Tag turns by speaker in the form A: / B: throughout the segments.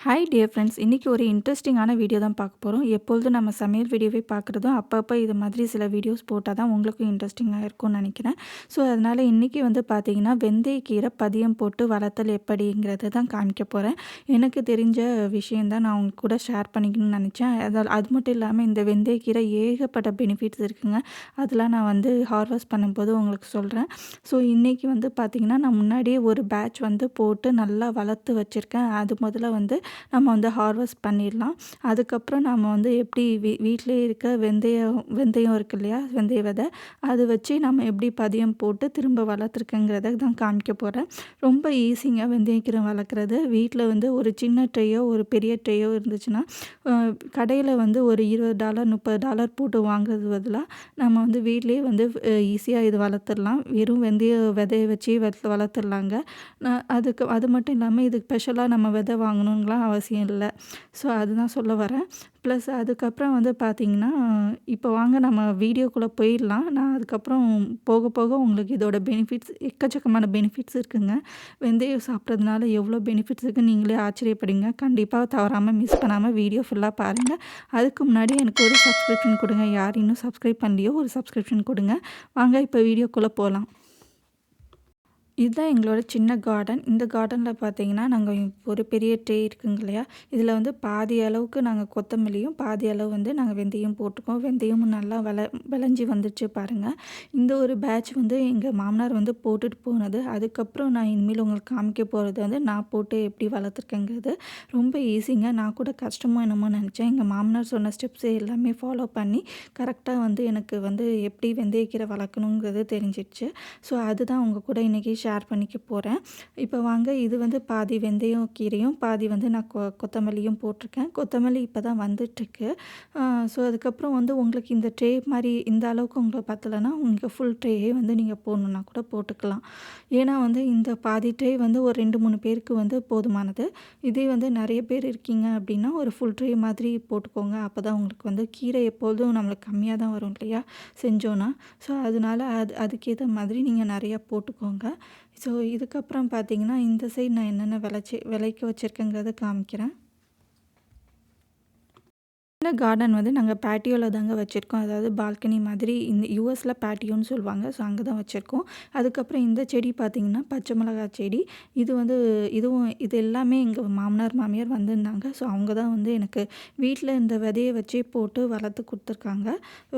A: Hi dear friends இன்றைக்கி ஒரு இன்ட்ரெஸ்டிங்கான வீடியோ தான் பார்க்க போகிறோம் எப்பொழுதும் நம்ம சமையல் வீடியோவே பார்க்குறதும் அப்பப்போ இது மாதிரி சில வீடியோஸ் போட்டால் தான் உங்களுக்கும் இன்ட்ரெஸ்டிங்காக இருக்கும்னு நினைக்கிறேன். ஸோ அதனால் இன்றைக்கி வந்து பார்த்திங்கன்னா வெந்தயக்கீரை பதியம் போட்டு வளர்த்தல் எப்படிங்கிறது தான் காமிக்க போகிறேன் எனக்கு தெரிஞ்ச விஷயந்தான் நான் உங்க கூட ஷேர் பண்ணிக்கணும்னு நினச்சேன். அதால் அது மட்டும் இல்லாமல் இந்த வெந்தயக்கீரை ஏகப்பட்ட பெனிஃபிட்ஸ் இருக்குங்க. அதெல்லாம் நான் வந்து ஹார்வெஸ்ட் பண்ணும்போது உங்களுக்கு சொல்கிறேன் ஸோ இன்றைக்கி வந்து பார்த்திங்கன்னா நான் முன்னாடியே ஒரு பேட்ச் வந்து போட்டு நல்லா வளர்த்து வச்சுருக்கேன். அது முதல்ல வந்து நம்ம வந்து ஹார்வெஸ்ட் பண்ணிடலாம். அதுக்கப்புறம் நம்ம வந்து எப்படி வீ வீட்டிலே இருக்க வெந்தயம் வெந்தயம் இருக்கு இல்லையா? வெந்தய விதை. அது வச்சு நம்ம எப்படி பதியம் போட்டு திரும்ப வளர்த்துருக்குங்கிறத தான் காமிக்க போகிறேன் ரொம்ப ஈஸிங்க வெந்தயக்கீரை வளர்க்குறது. வீட்டில் வந்து ஒரு சின்ன ட்ரேயோ ஒரு பெரிய ட்ரேயோ இருந்துச்சுன்னா கடையில் வந்து ஒரு இருபது டாலர் முப்பது டாலர் போட்டு வாங்குறது பதிலாக நம்ம வந்து வீட்லேயே வந்து ஈஸியாக இது வளர்த்துடலாம். வெறும் வெந்தய விதையை வச்சு வளர்த்துடலாங்க. நான் அதுக்கு அது மட்டும் இல்லாமல் இதுக்கு ஸ்பெஷலாக நம்ம விதை வாங்கணுங்களா? அவசியம் இல்லை. ஸோ அதுதான் சொல்ல வரேன். ப்ளஸ் அதுக்கப்புறம் வந்து பார்த்திங்கன்னா இப்போ வாங்க நம்ம வீடியோக்குள்ளே போயிடலாம். நான் அதுக்கப்புறம் போக போக உங்களுக்கு இதோட பெனிஃபிட்ஸ் எக்கச்சக்கமான பெனிஃபிட்ஸ் இருக்குங்க. வெந்தயம் சாப்பிட்றதுனால எவ்வளோ பெனிஃபிட்ஸ் இருக்குன்னு நீங்களே ஆச்சரியப்படுங்க. கண்டிப்பாக தவறாமல் மிஸ் பண்ணாமல் வீடியோ ஃபுல்லாக பாருங்கள் அதுக்கு முன்னாடி எனக்கு ஒரு சப்ஸ்கிரிப்ஷன் கொடுங்க. யார் இன்னும் சப்ஸ்கிரைப் பண்ணலையோ ஒரு சப்ஸ்கிரிப்ஷன் கொடுங்க. வாங்க இப்போ வீடியோக்குள்ளே போகலாம். இதுதான் எங்களோட சின்ன கார்டன் இந்த கார்டனில் பார்த்தீங்கன்னா நாங்கள் ஒரு பெரிய ட்ரே இருக்குங்க இல்லையா? இதில் வந்து பாதி அளவுக்கு நாங்கள் கொத்தமல்லியும் பாதி அளவு வந்து நாங்கள் வெந்தயம் போட்டுக்கோம் வெந்தயமும் நல்லா வள விளைஞ்சி வந்துச்சு பாருங்கள் இந்த ஒரு பேட்ச் வந்து எங்கள் மாமனார் வந்து போட்டுட்டு போனது. அதுக்கப்புறம் நான் இனிமேல் உங்களுக்கு காமிக்க போகிறது வந்து நான் போட்டு எப்படி வளர்த்துருக்கேங்கிறது ரொம்ப ஈஸிங்க நான் கூட கஷ்டமோ என்னமோ நினச்சேன். எங்கள் மாமனார் சொன்ன ஸ்டெப்ஸு எல்லாமே ஃபாலோ பண்ணி கரெக்டாக வந்து எனக்கு வந்து எப்படி வெந்தயக்கீரை வளர்க்கணுங்கிறது தெரிஞ்சிடுச்சு ஸோ அதுதான் உங்கள் கூட இன்றைக்கி ஷேர் பண்ணிக்க போகிறேன் இப்போ வாங்க இது வந்து பாதி வெந்தயம் கீரையும் பாதி வந்து நான் கொ கொத்தமல்லியும் போட்டிருக்கேன். கொத்தமல்லி இப்போ தான் வந்துட்டுருக்கு. ஸோ அதுக்கப்புறம் வந்து உங்களுக்கு இந்த ட்ரே மாதிரி இந்த அளவுக்கு உங்களுக்கு பத்தலைன்னா உங்களுக்கு ஃபுல் ட்ரேயே வந்து நீங்கள் போடணுன்னா கூட போட்டுக்கலாம். ஏன்னா வந்து இந்த பாதி ட்ரே வந்து ஒரு ரெண்டு மூணு பேருக்கு வந்து போதுமானது. இதே வந்து நிறைய பேர் இருக்கீங்க அப்படின்னா ஒரு ஃபுல் ட்ரே மாதிரி போட்டுக்கோங்க. அப்போ தான் உங்களுக்கு வந்து கீரை எப்போதும் நம்மளுக்கு கம்மியாக தான் வரும் இல்லையா செஞ்சோன்னா. ஸோ அதனால் அது அதுக்கேற்ற மாதிரி நீங்கள் நிறையா போட்டுக்கோங்க. ஸோ இதுக்கப்புறம் பார்த்தீங்கன்னா இந்த சைடு நான் என்னென்ன விளைச்சி விளைக்க வச்சுருக்கேங்கிறத காமிக்கிறேன். இந்த கார்டன் வந்து நாங்கள் பேட்டியோவில் தாங்க வச்சுருக்கோம். அதாவது பால்கனி மாதிரி இந்த யூஎஸில் பேட்டியோன்னு சொல்லுவாங்க. ஸோ அங்கே தான் வச்சுருக்கோம். அதுக்கப்புறம் இந்த செடி பார்த்திங்கன்னா பச்சை மிளகா செடி. இது வந்து இதுவும் இது எல்லாமே எங்கள் மாமனார் மாமியார் வந்திருந்தாங்க. ஸோ அவங்க தான் வந்து எனக்கு வீட்டில் இந்த விதையை வச்சே போட்டு வளர்த்து கொடுத்துருக்காங்க.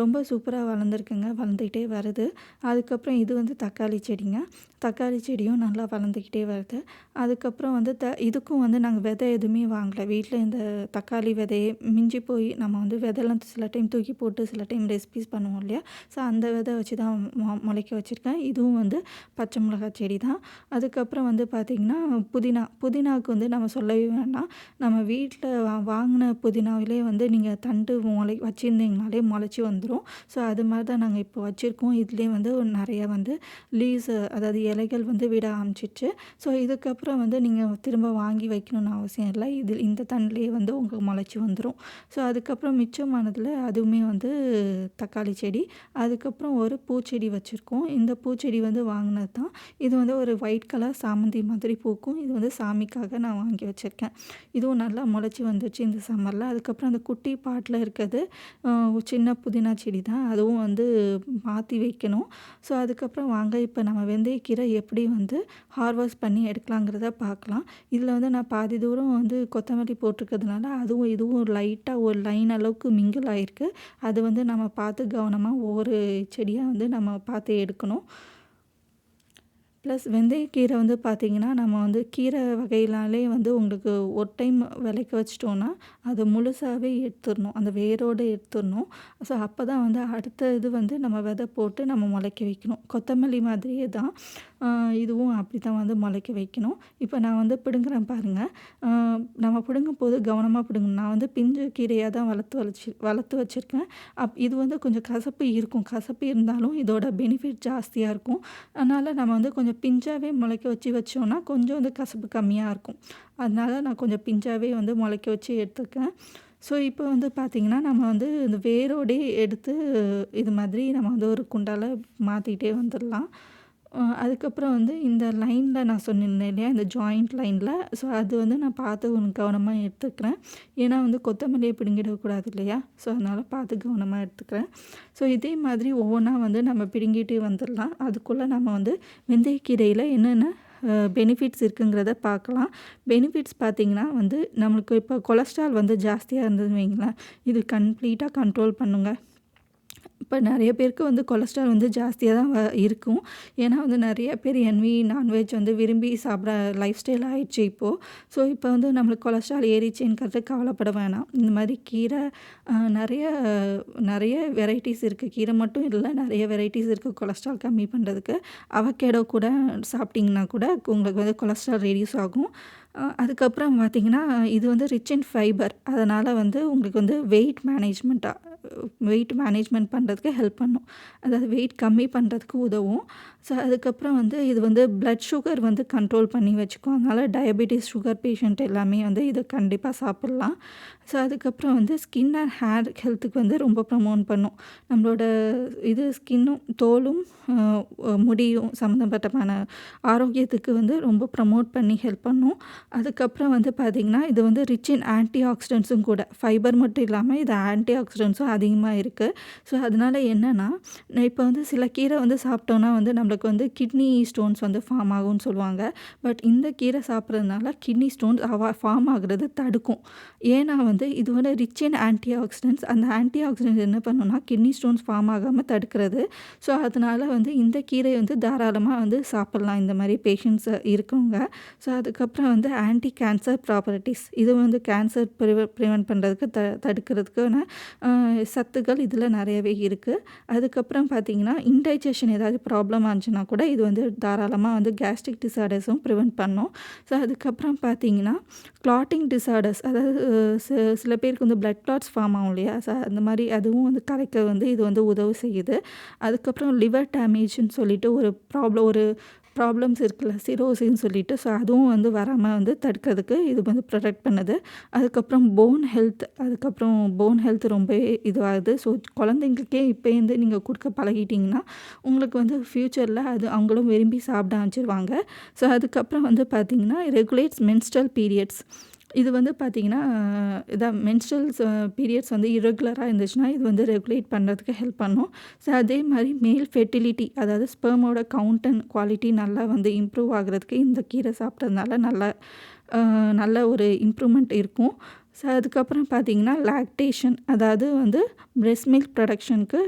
A: ரொம்ப சூப்பராக வளர்ந்துருக்குங்க. வளர்ந்துக்கிட்டே வருது. அதுக்கப்புறம் இது வந்து தக்காளி செடிங்க. தக்காளி செடியும் நல்லா வளர்ந்துக்கிட்டே வருது. அதுக்கப்புறம் வந்து த இதுக்கும் வந்து நாங்கள் விதை எதுவுமே வாங்கலை. வீட்டில் இந்த தக்காளி விதையே மிஞ்சி போய் நம்ம வந்து விதைலாம் சில டைம் தூக்கி போட்டு சில டைம் ரெசிபிஸ் பண்ணுவோம் இல்லையா? ஸோ அந்த விதை வச்சு தான் மொ முளைக்க வச்சுருக்கேன். இதுவும் வந்து பச்சை மிளகாய் செடி தான் அதுக்கப்புறம் வந்து பார்த்திங்கன்னா புதினா. புதினாவுக்கு வந்து நம்ம சொல்லவே வேண்டாம். நம்ம வீட்டில் வா வாங்கின புதினாவிலே வந்து நீங்கள் தண்டு முளை வச்சுருந்தீங்கனாலே முளைச்சி வந்துடும் ஸோ அது மாதிரி தான் நாங்கள் இப்போ வச்சுருக்கோம். இதுலேயே வந்து நிறைய வந்து லீஸ் அதாவது இலைகள் வந்து விட ஆரம்பிச்சிச்சு ஸோ இதுக்கப்புறம் வந்து நீங்கள் திரும்ப வாங்கி வைக்கணும்னு அவசியம் இல்லை. இதில் இந்த தண்டுலேயே வந்து உங்களுக்கு முளைச்சி வந்துடும் ஸோ அதுக்கு அதுக்கப்புறம் மிச்சமானதில் அதுவுமே வந்து தக்காளி செடி. அதுக்கப்புறம் ஒரு பூச்செடி வச்சுருக்கோம். இந்த பூச்செடி வந்து வாங்கினது தான் இது வந்து ஒரு ஒயிட் கலர் சாமந்தி மாதிரி பூக்கும். இது வந்து சாமிக்காக நான் வாங்கி வச்சுருக்கேன். இதுவும் நல்லா முளைச்சி வந்துச்சு இந்த சம்மரில் அதுக்கப்புறம் அந்த குட்டி பாட்டில் இருக்கிறது சின்ன புதினா செடி தான் அதுவும் வந்து மாற்றி வைக்கணும். ஸோ அதுக்கப்புறம் வாங்க இப்போ நம்ம வெந்தயக்கீரை எப்படி வந்து ஹார்வெஸ்ட் பண்ணி எடுக்கலாங்கிறத பார்க்கலாம். இதில் வந்து நான் பாதி தூரம் வந்து கொத்தமல்லி போட்டிருக்கிறதுனால அதுவும் இதுவும் லைட்டாக ஒரு லைன் அளவுக்கு மிங்கிள் ஆகிருக்கு அது வந்து நம்ம பார்த்து கவனமாக ஒவ்வொரு செடியாக வந்து நம்ம பார்த்து எடுக்கணும். ப்ளஸ் வெந்தயக்கீரை வந்து பார்த்திங்கன்னா நம்ம வந்து கீரை வகையினாலே வந்து உங்களுக்கு ஒரு டைம் விளைக்க வச்சிட்டோன்னா அது முழுசாகவே எடுத்துடணும். அந்த வேரோடு எடுத்துடணும். ஸோ அப்போ தான் வந்து அடுத்த இது வந்து நம்ம விதை போட்டு நம்ம முளைக்க வைக்கணும். கொத்தமல்லி மாதிரியே தான். இதுவும் அப்படி தான் வந்து முளைக்க வைக்கணும். இப்போ நான் வந்து பிடுங்குறேன் பாருங்கள் நம்ம பிடுங்கும் போது கவனமாக பிடுங்கணும். நான் வந்து பிஞ்சு கீரையாக தான் வளர்த்து வளர்ச்சி வளர்த்து வச்சுருக்கேன். அப் இது வந்து கொஞ்சம் கசப்பு இருக்கும். கசப்பு இருந்தாலும் இதோட பெனிஃபிட் ஜாஸ்தியாக இருக்கும். அதனால் நம்ம வந்து கொஞ்சம் பிஞ்சாகவே முளைக்க வச்சு வச்சோன்னா கொஞ்சம் வந்து கசப்பு கம்மியாக இருக்கும். அதனால் நான் கொஞ்சம் பிஞ்சாகவே வந்து முளைக்க வச்சு எடுத்துருக்கேன். ஸோ இப்போ வந்து பார்த்திங்கன்னா நம்ம வந்து இந்த வேரோடே எடுத்து இது மாதிரி நம்ம வந்து ஒரு குண்டால் மாற்றிக்கிட்டே வந்துடலாம் அதுக்கப்புறம் வந்து இந்த லைனில் நான் சொன்னேன் இல்லையா? இந்த ஜாயிண்ட் லைனில் ஸோ அது வந்து நான் பார்த்து கவனமா எடுத்துக்கிறேன். ஏன்னா வந்து கொத்தமல்லியை பிடுங்கிடக்கூடாது இல்லையா? ஸோ அதனால் பார்த்து கவனமாக எடுத்துக்கிறேன். ஸோ இதே மாதிரி ஒவ்வொன்றா வந்து நம்ம பிடுங்கிட்டே வந்துடலாம் அதுக்குள்ளே நம்ம வந்து வெந்தயக்கீரையில் என்னென்ன பெனிஃபிட்ஸ் இருக்குங்கிறத பார்க்கலாம். பெனிஃபிட்ஸ் பார்த்தீங்கன்னா வந்து நம்மளுக்கு இப்போ கொலஸ்ட்ரால் வந்து ஜாஸ்தியாக இருந்ததுன்னு வைங்களேன், இது கம்ப்ளீட்டாக கண்ட்ரோல் பண்ணுங்கள் இப்போ நிறைய பேருக்கு வந்து கொலஸ்ட்ரால் வந்து ஜாஸ்தியாக தான் வ இருக்கும். ஏன்னா வந்து நிறைய பேர் என்வி, நான்வெஜ் வந்து விரும்பி சாப்பிட லைஃப் ஸ்டைல் ஆயிடுச்சு இப்போது ஸோ இப்போ வந்து நம்மளுக்கு கொலஸ்ட்ரால் ஏறிச்சேங்கிறது கவலைப்பட வேணாம். இந்த மாதிரி கீரை நிறைய நிறைய வெரைட்டிஸ் இருக்குது கீரை மட்டும் இல்லை நிறைய வெரைட்டிஸ் இருக்குது கொலஸ்ட்ரால் கம்மி பண்ணுறதுக்கு அவகேடோ கூட சாப்பிட்டிங்கன்னா கூட உங்களுக்கு வந்து கொலஸ்ட்ரால் ரெடியூஸ் ஆகும். அதுக்கப்புறம் பார்த்தீங்கன்னா, இது வந்து ரிச் இன் ஃபைபர். அதனால் வந்து உங்களுக்கு வந்து வெயிட் மேனேஜ்மெண்ட்டாக வெயிட் மேனேஜ்மெண்ட் பண்ணுறதுக்கு ஹெல்ப் பண்ணும். அதாவது வெயிட் கம்மி பண்ணுறதுக்கு உதவும். ஸோ அதுக்கப்புறம் வந்து இது வந்து பிளட் சுகர் வந்து கண்ட்ரோல் பண்ணி வச்சுக்கும். அதனால் டயபெட்டிஸ், சுகர் பேஷண்ட் எல்லாமே வந்து இதை கண்டிப்பாக சாப்பிட்லாம் ஸோ அதுக்கப்புறம் வந்து ஸ்கின் அண்ட் ஹேர் ஹெல்த்துக்கு வந்து ரொம்ப ப்ரமோட் பண்ணும். நம்மளோட இது ஸ்கின்னும், தோலும், முடியும் சம்மந்தப்பட்டமான ஆரோக்கியத்துக்கு வந்து ரொம்ப ப்ரமோட் பண்ணி ஹெல்ப் பண்ணும். அதுக்கப்புறம் வந்து பார்த்திங்கன்னா இது வந்து ரிச் இன் ஆன்டி ஆக்சிடென்ட்ஸும் கூட. ஃபைபர் மட்டும் இல்லாமல் இது ஆன்டி ஆக்சிடென்ட்ஸும் அதிகமாக இருக்குது ஸோ அதனால என்னென்னா இப்போ வந்து சில கீரை வந்து சாப்பிட்டோன்னா வந்து நம்மளுக்கு வந்து கிட்னி ஸ்டோன்ஸ் வந்து ஃபார்ம் ஆகும்னு சொல்லுவாங்க. பட் இந்த கீரை சாப்பிட்றதுனால கிட்னி ஸ்டோன்ஸ் அவா ஃபார்ம் ஆகுறது தடுக்கும். ஏன்னா வந்து இது வந்து ரிச் இன் ஆன்டி ஆக்சிடென்ட்ஸ் அந்த ஆன்டி ஆக்சிடென்ட்ஸ் என்ன பண்ணணும்னா கிட்னி ஸ்டோன்ஸ் ஃபார்ம் ஆகாமல் தடுக்கிறது. ஸோ அதனால வந்து இந்த கீரை வந்து தாராளமாக வந்து சாப்பிட்லாம் இந்த மாதிரி பேஷண்ட்ஸ் இருக்கவங்க. ஸோ அதுக்கப்புறம் வந்து ஆன்டி கேன்சர் ப்ராப்பர்ட்டிஸ் இது வந்து கேன்சர் ப்ரிவெ ப்ரிவென்ட் பண்ணுறதுக்கு த தடுக்கிறதுக்கான சத்துக்கள் இதில் நிறையவே இருக்குது அதுக்கப்புறம் பார்த்தீங்கன்னா, இன்டைஜஷன் ஏதாவது ப்ராப்ளம் ஆச்சுன்னா கூட இது வந்து தாராளமாக வந்து கேஸ்ட்ரிக் டிசார்டர்ஸும் ப்ரிவெண்ட் பண்ணும். ஸோ அதுக்கப்புறம் பார்த்தீங்கன்னா, கிளாட்டிங் டிசார்டர்ஸ் அதாவது சில பேருக்கு வந்து பிளட் கிளாட்ஸ் ஃபார்ம் ஆகும் இல்லையா? ஸோ அந்த மாதிரி அதுவும் வந்து கரைக்க வந்து இது வந்து உதவு செய்யுது. அதுக்கப்புறம் லிவர் டேமேஜ்னு சொல்லிட்டு ஒரு ப்ராப்ளம் ஒரு ப்ராப்ளம்ஸ் இருக்குல்ல, சிரோசின்னு சொல்லிட்டு. ஸோ அதுவும் வந்து வராமல் வந்து தடுக்கிறதுக்கு இது வந்து ப்ரொடெக்ட் பண்ணுது. அதுக்கப்புறம் போன் ஹெல்த் அதுக்கப்புறம் போன் ஹெல்த் ரொம்ப இதுவாகுது. ஸோ குழந்தைங்களுக்கே இப்பேருந்து நீங்கள் கொடுக்க பழகிட்டிங்கன்னா உங்களுக்கு வந்து ஃப்யூச்சரில் அது அவங்களும் விரும்பி சாப்பிட ஆரம்பிச்சிருவாங்க ஸோ அதுக்கப்புறம் வந்து பார்த்தீங்கன்னா, ரெகுலேட்ஸ் மென்ஸ்ட்ரல் பீரியட்ஸ். இது வந்து பார்த்திங்கன்னா இதான் மென்ஸ்ட்ரல்ஸ் பீரியட்ஸ் வந்து இரெகுலராக இருந்துச்சுன்னா, இது வந்து ரெகுலேட் பண்ணுறதுக்கு ஹெல்ப் பண்ணும். ஸோ அதே மாதிரி மேல் ஃபெர்டிலிட்டி அதாவது ஸ்பெர்மோட கவுண்ட் அண்ட் குவாலிட்டி நல்லா வந்து இம்ப்ரூவ் ஆகுறதுக்கு இந்த கீரை சாப்பிட்றதுனால நல்ல நல்ல ஒரு இம்ப்ரூவ்மெண்ட் இருக்கும். ஸோ அதுக்கப்புறம் பார்த்தீங்கன்னா, லாக்டேஷன் அதாவது வந்து பிரெஸ்ட் மில்க் ப்ரொடக்ஷனுக்கு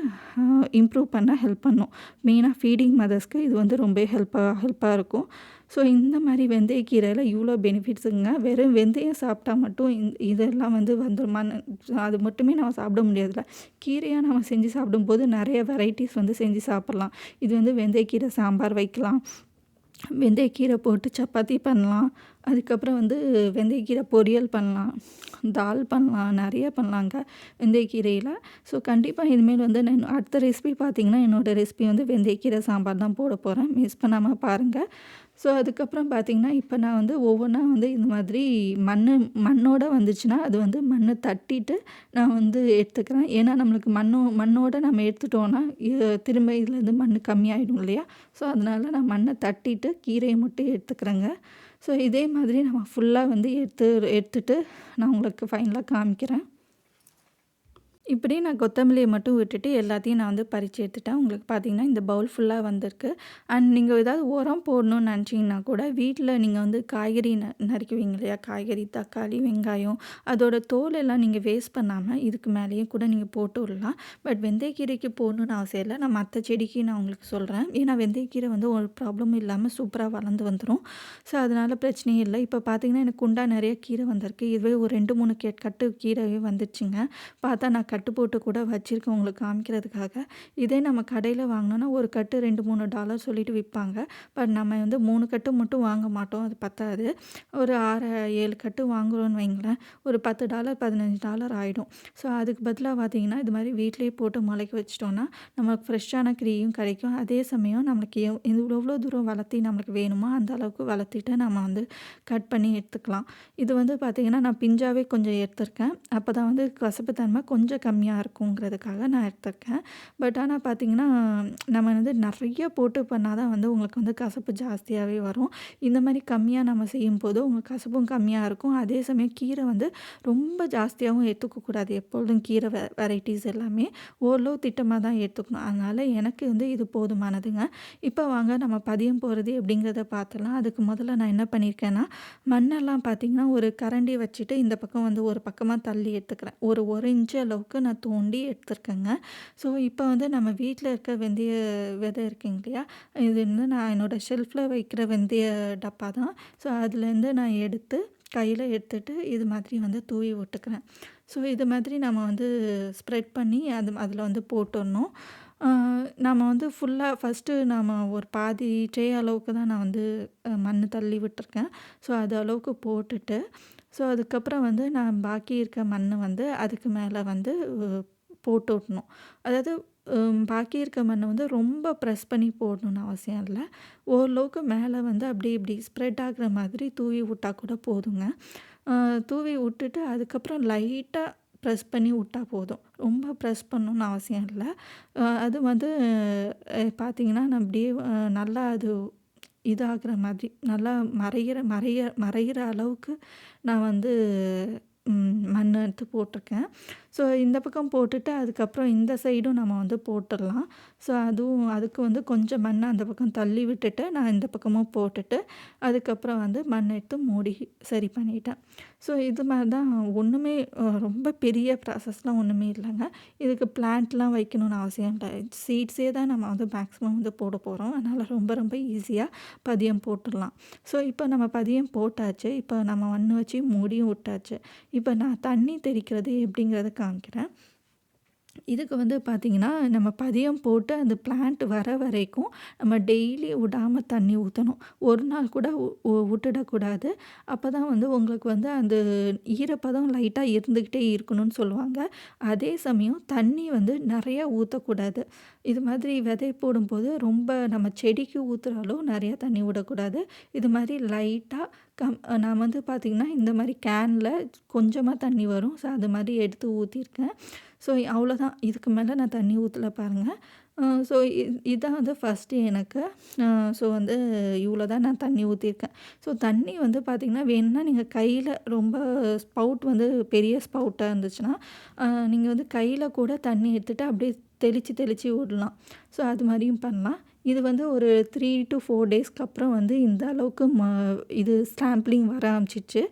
A: இம்ப்ரூவ் பண்ண ஹெல்ப் பண்ணும். மெயினாக ஃபீடிங் மதர்ஸ்க்கு இது வந்து ரொம்ப ஹெல்ப்பாக ஹெல்ப்பாக இருக்கும். ஸோ இந்த மாதிரி வெந்தயக்கீரையில் இவ்வளோ பெனிஃபிட்ஸுங்க. வெறும் வெந்தயம் சாப்பிட்டா மட்டும் இதெல்லாம் வந்து வந்துருமான்னு அது மட்டுமே நம்ம சாப்பிட முடியாதுல்ல. கீரையாக நம்ம செஞ்சு சாப்பிடும்போது நிறைய வெரைட்டிஸ் வந்து செஞ்சு சாப்பிட்லாம் இது வந்து வெந்தயக்கீரை சாம்பார் வைக்கலாம். வெந்தயக்கீரை போட்டு சப்பாத்தி பண்ணலாம். அதுக்கப்புறம் வந்து வெந்தயக்கீரை பொரியல் பண்ணலாம். தால் பண்ணலாம். நிறைய பண்ணலாங்க வெந்தயக்கீரையில் ஸோ கண்டிப்பாக இனிமேல் வந்து நான் அடுத்த ரெசிபி பார்த்தீங்கன்னா, என்னோடய ரெசிபி வந்து வெந்தயக்கீரை சாம்பார் தான் போட போகிறேன் மிஸ் பண்ணாமல் பாருங்கள் ஸோ அதுக்கப்புறம் பார்த்தீங்கன்னா, இப்போ நான் வந்து ஒவ்வொன்றா வந்து இந்த மாதிரி மண் மண்ணோட வந்துச்சுன்னா, அது வந்து மண்ணை தட்டிட்டு நான் வந்து எடுத்துக்கிறேன். ஏன்னா நம்மளுக்கு மண்ணோ மண்ணோட நம்ம எடுத்துட்டோன்னா திரும்ப இதுலேருந்து மண் கம்மியாயிடும் இல்லையா? ஸோ அதனால நான் மண்ணை தட்டிட்டு கீரையை மட்டும் எடுத்துக்கிறேங்க. ஸோ இதே மாதிரி நம்ம ஃபுல்லாக வந்து எடுத்து எடுத்துட்டு நான் உங்களுக்கு ஃபைனலாக காமிக்கிறேன். இப்படி நான் கொத்தமல்லியை மட்டும் விட்டுட்டு எல்லாத்தையும் நான் வந்து பறிச்சு எடுத்துட்டேன். உங்களுக்கு பார்த்தீங்கன்னா, இந்த பவுல் ஃபுல்லாக வந்திருக்கு. அண்ட் நீங்கள் ஏதாவது உரம் போடணும்னு நினச்சிங்கன்னா கூட, வீட்டில் நீங்கள் வந்து காய்கறி ந நறுக்குவீங்க இல்லையா? காய்கறி, தக்காளி, வெங்காயம் அதோட தோல் எல்லாம் நீங்கள் வேஸ்ட் பண்ணாமல் இதுக்கு மேலேயே கூட நீங்கள் போட்டு விடலாம். பட் வெந்தயக்கீரைக்கு போடணும்னு அவசியம் இல்லை நான் மற்ற செடிக்கு நான் உங்களுக்கு சொல்கிறேன் ஏன்னா வெந்தயக்கீரை வந்து ஒரு ப்ராப்ளமும் இல்லாமல் சூப்பராக வளர்ந்து வந்துடும் ஸோ அதனால் பிரச்சனையே இல்லை இப்போ பார்த்தீங்கன்னா, எனக்கு குண்டா நிறைய கீரை வந்திருக்கு. இதுவே ஒரு ரெண்டு மூணு கேட் கட்டு கீரையே வந்துருச்சுங்க. பார்த்தா நான் கட்டு போட்டு கூட வச்சுருக்கேன் உங்களுக்கு காமிக்கிறதுக்காக. இதே நம்ம கடையில் வாங்கினோன்னா ஒரு கட்டு 2, 3 டாலர் சொல்லிட்டு விற்பாங்க பட் நம்ம வந்து மூணு கட்டு மட்டும் வாங்க மாட்டோம். அது பத்தாது. ஒரு 6, 7 கட்டு வாங்குறோம்னு வைங்களேன், ஒரு 10 டாலர், 15 டாலர் ஆகிடும் ஸோ அதுக்கு பதிலாக பார்த்தீங்கன்னா, இது மாதிரி வீட்டிலேயே போட்டு முளைக்க வச்சிட்டோன்னா நமக்கு ஃப்ரெஷ்ஷான க்ரீயும் கிடைக்கும். அதே சமயம் நம்மளுக்கு இவ்வளோ எவ்வளோ தூரம் வளர்த்தி நம்மளுக்கு வேணுமோ, அந்த அளவுக்கு வளர்த்திட்டு நம்ம வந்து கட் பண்ணி எடுத்துக்கலாம். இது வந்து பார்த்திங்கன்னா நான் பிஞ்சாவே கொஞ்சம் எடுத்திருக்கேன். அப்பதான் வந்து கசப்புத்தன்மை கொஞ்சம் கம்மியாக இருக்குங்கிறதுக்காக நான் எடுத்திருக்கேன். பட் ஆனால் பார்த்திங்கன்னா நம்ம வந்து நிறைய போட்டு பண்ணால் தான் வந்து உங்களுக்கு வந்து கசப்பு ஜாஸ்தியாகவே வரும். இந்த மாதிரி கம்மியாக நம்ம செய்யும் போது உங்களுக்கு கசப்பும் கம்மியாக இருக்கும். அதே சமயம் கீரை வந்து ரொம்ப ஜாஸ்தியாகவும் எடுத்துக்கக்கூடாது எப்பொழுதும் கீரை வெ வெரைட்டிஸ் எல்லாமே ஓரளவு திட்டமாக தான் எடுத்துக்கணும் அதனால் எனக்கு வந்து இது போதுமானதுங்க. இப்போ வாங்க நம்ம பதியம் போகிறது எப்படிங்கிறத பார்த்துலாம் அதுக்கு முதல்ல நான் என்ன பண்ணியிருக்கேன்னா மண்ணெல்லாம் பார்த்திங்கன்னா ஒரு கரண்டி வச்சுட்டு இந்த பக்கம் வந்து ஒரு பக்கமாக தள்ளி எடுத்துக்கிறேன். ஒரு ஒரு இன்ச்சு அளவுக்கு. நான் தோண்டி எடுத்துருக்கேங்க. ஸோ இப்போ வந்து நம்ம வீட்டில் இருக்க வெந்தய விதை இருக்குங்க இல்லையா? இது வந்து நான் என்னோடய ஷெல்ஃபில் வைக்கிற வெந்தய டப்பா தான். ஸோ அதுலேருந்து நான் எடுத்து கையில் எடுத்துட்டு இது மாதிரி வந்து தூவி விட்டுக்கிறேன். ஸோ இது மாதிரி நம்ம வந்து ஸ்ப்ரெட் பண்ணி அது அதில் வந்து போட்டுடணும். நம்ம வந்து ஃபுல்லாக ஃபஸ்ட்டு நாம் ஒரு பாதி ட்ரே அளவுக்கு தான் நான் வந்து மண் தள்ளி விட்டுருக்கேன். ஸோ அது அளவுக்கு போட்டுட்டு ஸோ அதுக்கப்புறம் வந்து நான் பாக்கி இருக்க மண் வந்து அதுக்கு மேலே வந்து போட்டு விட்ணும். அதாவது பாக்கி இருக்க மண்ணை வந்து ரொம்ப ப்ரெஸ் பண்ணி போடணும்னு அவசியம் இல்லை. ஓரளவுக்கு மேலே வந்து அப்படி இப்படி ஸ்ப்ரெட் ஆகுற மாதிரி தூவி விட்டால் கூட போதுங்க. தூவி விட்டுட்டு அதுக்கப்புறம் லைட்டாக ப்ரெஸ் பண்ணி விட்டால் போதும். ரொம்ப ப்ரெஸ் பண்ணணுன்னு அவசியம் இல்லை. அது வந்து பார்த்திங்கன்னா நான் அப்படியே நல்லா அது இதாகிற மாதிரி நல்லா மறைகிற மறைய மறைகிற அளவுக்கு நான் வந்து மண் எடுத்து போட்டிருக்கேன். ஸோ இந்த பக்கம் போட்டுட்டு அதுக்கப்புறம் இந்த சைடும் நம்ம வந்து போட்டுடலாம். ஸோ அதுவும் அதுக்கு வந்து கொஞ்சம் மண்ணை அந்த பக்கம் தள்ளி விட்டுட்டு நான் இந்த பக்கமும் போட்டுட்டு அதுக்கப்புறம் வந்து மண் எடுத்து மூடி சரி பண்ணிட்டேன். ஸோ இது மாதிரி தான் ஒன்றுமே ரொம்ப பெரிய ப்ராசஸ்லாம் ஒன்றுமே இல்லைங்க. இதுக்கு பிளான்ட்லாம் வைக்கணும்னு அவசியம் இல்லை. சீட்ஸே தான் நம்ம வந்து மேக்ஸிமம் வந்து போட போகிறோம் அதனால் ரொம்ப ரொம்ப ஈஸியாக பதியம் போட்டுடலாம். ஸோ இப்போ நம்ம பதியம் போட்டாச்சு. இப்போ நம்ம மண் வச்சு மூடியும் விட்டாச்சு. இப்போ நான் தண்ணி தெளிக்கிறது எப்படிங்கிறத காமிக்கிறேன். இதுக்கு வந்து பார்த்திங்கன்னா நம்ம பதியம் போட்டு அந்த பிளான்ட் வர வரைக்கும் நம்ம டெய்லி விடாமல் தண்ணி ஊற்றணும் ஒரு நாள் கூட விட்டுடக்கூடாது. அப்போ தான் வந்து உங்களுக்கு வந்து அந்த ஈரப்பதம் லைட்டாக இருந்துக்கிட்டே இருக்கணும்னு சொல்லுவாங்க. அதே சமயம் தண்ணி வந்து நிறையா ஊற்றக்கூடாது இது மாதிரி விதை போடும்போது ரொம்ப நம்ம செடிக்கு ஊற்றுறாலும் நிறையா தண்ணி விடக்கூடாது. இது மாதிரி லைட்டாக கம் நான் வந்து பார்த்திங்கன்னா இந்த மாதிரி கேனில் கொஞ்சமாக தண்ணி வரும். ஸோ அது மாதிரி எடுத்து ஊற்றிருக்கேன் ஸோ அவ்வளோதான் இதுக்கு மேலே நான் தண்ணி ஊற்றல பாருங்கள் ஸோ இதுதான் வந்து ஃபஸ்ட்டு எனக்கு. ஸோ வந்து இவ்வளோ தான் நான் தண்ணி ஊற்றிருக்கேன் ஸோ தண்ணி வந்து பார்த்திங்கன்னா வேணும்னா நீங்கள் கையில் ரொம்ப ஸ்பவுட் வந்து பெரிய ஸ்பவுட்டாக இருந்துச்சுன்னா நீங்கள் வந்து கையில் கூட தண்ணி எடுத்துகிட்டு அப்படியே தெளித்து தெளித்து விடலாம். ஸோ அது மாதிரியும் பண்ணலாம். இது வந்து ஒரு த்ரீ டு ஃபோர் டேஸ்க்கு அப்புறம் வந்து இந்த அளவுக்கு ம இது ஸ்டாம்ப்ளிங் வர ஆரம்பிச்சிச்சு.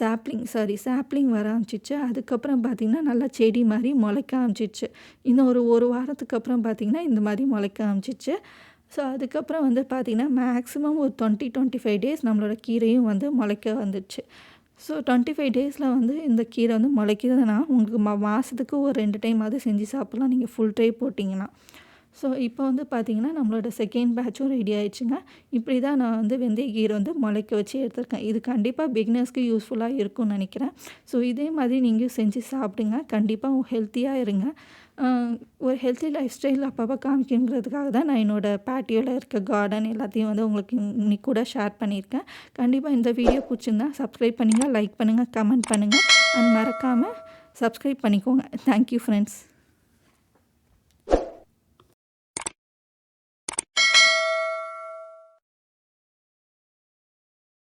A: சாப்ளிங் சாரி சாப்ளிங் வர ஆரம்பிச்சிச்சு. அதுக்கப்புறம் பார்த்திங்கன்னா நல்லா செடி மாதிரி முளைக்க ஆரம்பிச்சிச்சு. இன்னும் ஒரு ஒரு வாரத்துக்கு அப்புறம் பார்த்திங்கன்னா இந்த மாதிரி முளைக்க ஆரம்பிச்சிச்சு. ஸோ அதுக்கப்புறம் வந்து பார்த்திங்கன்னா மேக்ஸிமம் ஒரு டுவெண்ட்டி டுவெண்ட்டி ஃபைவ் டேஸ் நம்மளோட கீரையும் வந்து முளைக்க வந்துடுச்சு ஸோ டுவெண்ட்டி ஃபைவ் டேஸில் வந்து இந்த கீரை வந்து முளைக்கிறதுனா உங்களுக்கு மா மாதத்துக்கு ஒரு ரெண்டு டைம் அது செஞ்சு சாப்பிட்லாம். நீங்கள் ஃபுல் ட்ரை போட்டிங்கன்னா. ஸோ இப்போ வந்து பார்த்திங்கன்னா நம்மளோட செகண்ட் பேட்சும் ரெடி ஆயிடுச்சுங்க. இப்படி தான் நான் வந்து வெந்தய கீரை வந்து முளைக்க வச்சு எடுத்திருக்கேன். இது கண்டிப்பாக பிகினர்ஸ்க்கு யூஸ்ஃபுல்லாக இருக்கும்னு நினைக்கிறேன். ஸோ இதே மாதிரி நீங்கள் செஞ்சு சாப்பிடுங்க. கண்டிப்பாக ஹெல்த்தியாக இருங்க. ஒரு ஹெல்த்தி லைஃப் ஸ்டைல் அப்பப்போ காமிக்கணுங்கிறதுக்காக தான் நான் என்னோடய பேட்டியோவில் இருக்க கார்டன் எல்லாத்தையும் வந்து உங்களுக்கு இன்னைக்கு கூட ஷேர் பண்ணியிருக்கேன். கண்டிப்பாக இந்த வீடியோ பிடிச்சிருந்தா சப்ஸ்கிரைப் பண்ணுங்கள் லைக் பண்ணுங்கள் கமெண்ட் பண்ணுங்கள் அண்ட் மறக்காமல் சப்ஸ்கிரைப் பண்ணிக்கோங்க. Thank you friends